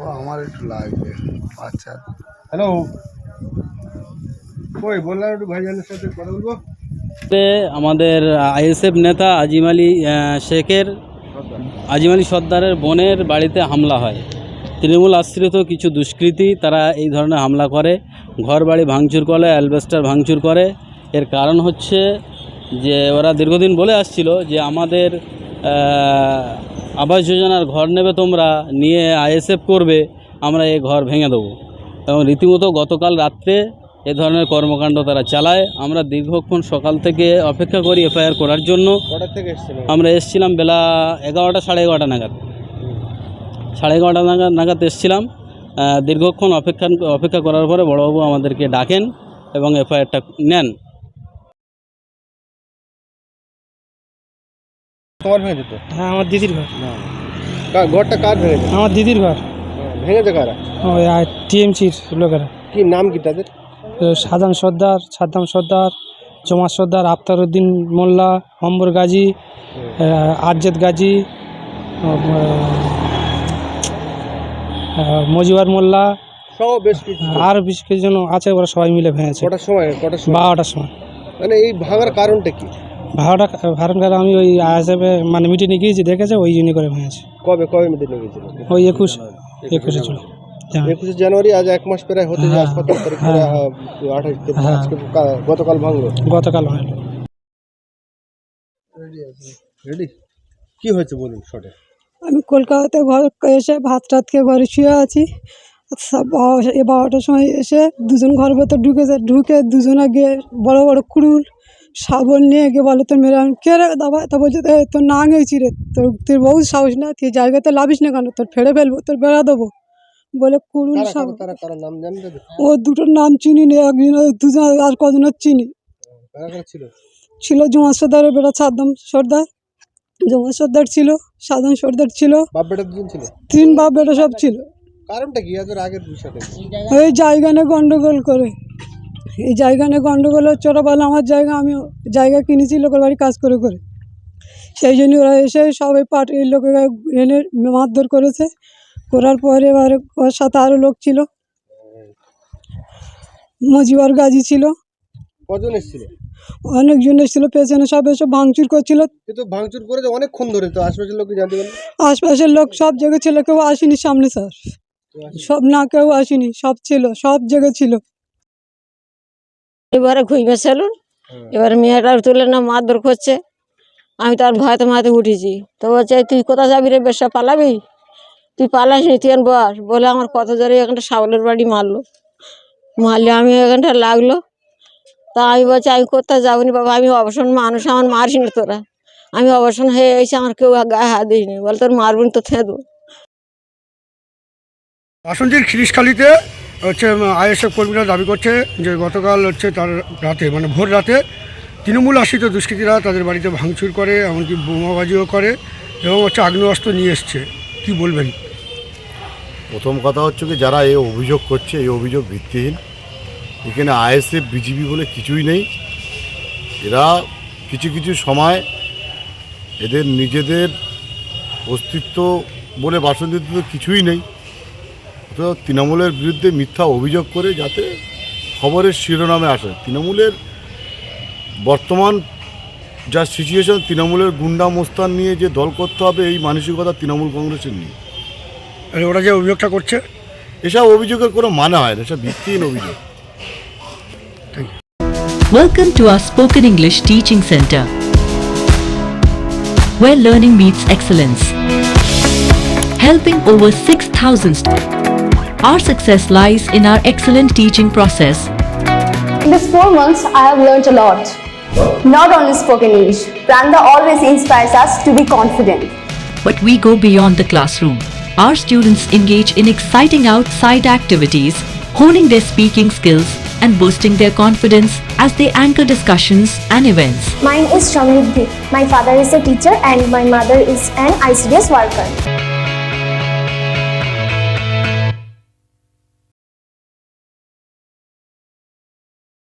ও আমার একটু লাগবে। আচ্ছা। হ্যালো। কই বললাম একটু ভাইজানের সাথে কথা বলব? আমাদের আইএসএফ নেতা আজিম আলী শেখের আজিম আলী সর্দারের বোনের বাড়িতে হামলা হয়। তৃণমূল আশ্রিত কিছু দুষ্কৃতী তারা এই ধরনের হামলা করে। ঘর বাড়ি ভাঙচুর করে অ্যালবেস্টার ভাঙচুর করে। এর কারণ হচ্ছে যে ওরা দীর্ঘদিন বলে আসছিল যে আমাদের আবাস যোজনার ঘর নেবে তোমরা নিয়ে আইএসএফ করবে আমরা এই ঘর ভেঙে দেবো। এবং রীতিমতো গতকাল রাত্রে এ ধরনের কর্মকাণ্ড তারা চালায়। আমরা দীর্ঘক্ষণ সকাল থেকে অপেক্ষা করি এফআইআর করার জন্য। আমরা এসছিলাম বেলা এগারোটা সাড়ে এগারোটা নাগাদ। সাড়ে এগারোটা নাগাদ নাগাদ এসছিলাম। দীর্ঘক্ষণ অপেক্ষা অপেক্ষা করার পরে বড়বাবু আমাদেরকে ডাকেন এবং এফআইআরটা নেন। তোমার ভেঙে যেত হ্যাঁ আমার দিদির ঘর। ঘরটা কার ভেঙেছে? আমার দিদির ঘর। ভেঙেছে কারা? ওই টিএমসির লোকেরা। কি নাম কি তাদের? সাদাম সর্দার সাদ্দাম সর্দার জমা সর্দার আফতার উদ্দিন মোল্লা অম্বর গাজী আরজেদ গাজী মজিবার মোল্লা। আর বেশ কিছু জন আছে ওরা সবাই মিলে ভেঙেছে। কটার সময়? কটার সময়? বারোটার সময়। মানে এই ভাঙার কারণটা কি? ভাড়াটা ভাড়ান কারণ আমি ওই আইএসএফে মানে মিটিংয়ে গিয়েছি দেখেছে ওই জন্য করে ভেঙেছে। কবে কবে মিটিং গেছিল ওই একুশ একুশে চলে হ্যাঁ। একুশে জানুয়ারি আজ এক মাস প্রায় হতে যায় হ্যাঁ, হাসপাতাল তারিখ হ্যাঁ। আঠাশ গতকাল ভাঙলো। গতকাল হয়নি রেডি কি হয়েছে বলুন শর্টে আমি কলকাতাতে ঘর এসে ভাত টাত খেয়ে ঘরে শুয়ে আছি। সব বারো- এ বারোটার সময় এসে দুজন ঘর ভেতর ঢুকেছে ঢুকে দুজনে গিয়ে বড় বড় কুড়ুল শাবল নিয়ে গিয়ে বলে তোর আমি কে রে দাবা? তা বলছে "এ, তোর না গেছি রে তোর তোর বহু সাহস না তুই জায়গাতে লাভিস না কেন? তোর ফেড়ে ফেলব তোর বেড়া দেবো। বলে কুড়ুল? ও দুটোর নাম চিনি নি একজন দুজন আর কজনের চিনি। ছিল? জুমা সর্দারের বেড়া সাদ্দাম সর্দার। জুমা সর্দার ছিল সাদ্দাম সর্দার ছিল। তিন বাপ বেটা সব ছিল। কারণটা কি? আগের? এই জায়গা নিয়ে গন্ডগোল করে। এই জায়গা নিয়ে গণ্ডগোল হচ্ছে ওরা বলে আমার জায়গা আমি জায়গা কিনেছি লোকের বাড়ি কাজ করে করে। সেই জন্য ওরা এসে সবাই পার্টির লোকে এনে মারধর করেছে। করার পরে এবার ওর সাথে আরও লোক ছিল। মজিবার গাজী ছিল। কজন এসেছিল? অনেকজন এসেছিল পেছনে সব এসে ভাঙচুর করছিল। কিন্তু ভাঙচুর করে অনেকক্ষণ ধরে তো আশপাশের লোক জানতে পারল? আশপাশের লোক সব জায়গায় ছিল কেউ আসেনি সামনে স্যার। সব না কেউ আসেনি সব ছিল সব জায়গায় ছিল। এবারে ঘুইবে সেলুন। এবারে মেয়েটার তুলে না মারধর করছে। আমি তার ভয়তে মাতে উঠেছি। তো বলছে তুই কোথায় যাবি রে বেশা পালাবি? তুই পালাস নি তুই বস। বলে আমার কত জোরে এখানটা সাবলের বাড়ি মারলো। মারলে আমি এখানটা লাগল। তা আমি বলছি আমি কোথায় যাব নি বাবা? আমি অবসর মানুষ আমার মারিস নি তোরা। আমি অবসর হয়ে এসে আমার কেউ গায়ে হাত দিইনি। বলে তোর মারবি তো থেঁদো। আসানসোল খিরিশখালিতে হচ্ছে আইএসএফ কর্মীরা দাবি করছে যে গতকাল হচ্ছে তার রাতে মানে ভোর রাতে তৃণমূল আশ্রিত দুষ্কৃতীরা তাদের বাড়িতে ভাঙচুর করে, এমনকি বোমাবাজিও করে এবং হচ্ছে আগ্নেয়াস্ত্র নিয়ে এসছে। কি বলবেন? প্রথম কথা হচ্ছে কি, যারা এই অভিযোগ করছে, এই অভিযোগ ভিত্তিহীন। এখানে আইএসএফ, বিজিবি বলে কিছুই নেই। এরা কিছু কিছু সময় এদের নিজেদের অস্তিত্ব বলে বাসন্দিত তো কিছুই নেই। তো তৃণমূলের বিরুদ্ধে মিথ্যা অভিযোগ করে যাতে খবরের শিরোনামে আসে। তৃণমূলের বর্তমান যা সিচুয়েশন তৃণমূলের গুন্ডা মোস্তান নিয়ে যে দল করতে হবে এই মানসিকতা তৃণমূল কংগ্রেসের নেই। আর ওরা যে অভিযোগটা করছে? এসব অভিযোগের কোনো মানে হয় না এসব ভিত্তিহীন অভিযোগ। Welcome to our spoken English teaching center, where learning meets excellence. Helping over 6,000 st- Our success lies in our excellent teaching process. In these four months, I have learned a lot. Not only spoken English, Pranda always inspires us to be confident. But we go beyond the classroom. Our students engage in exciting outside activities, honing their speaking skills and boosting their confidence as they anchor discussions and events. Mine is Shamridhi. My father is a teacher and my mother is an ICDS worker.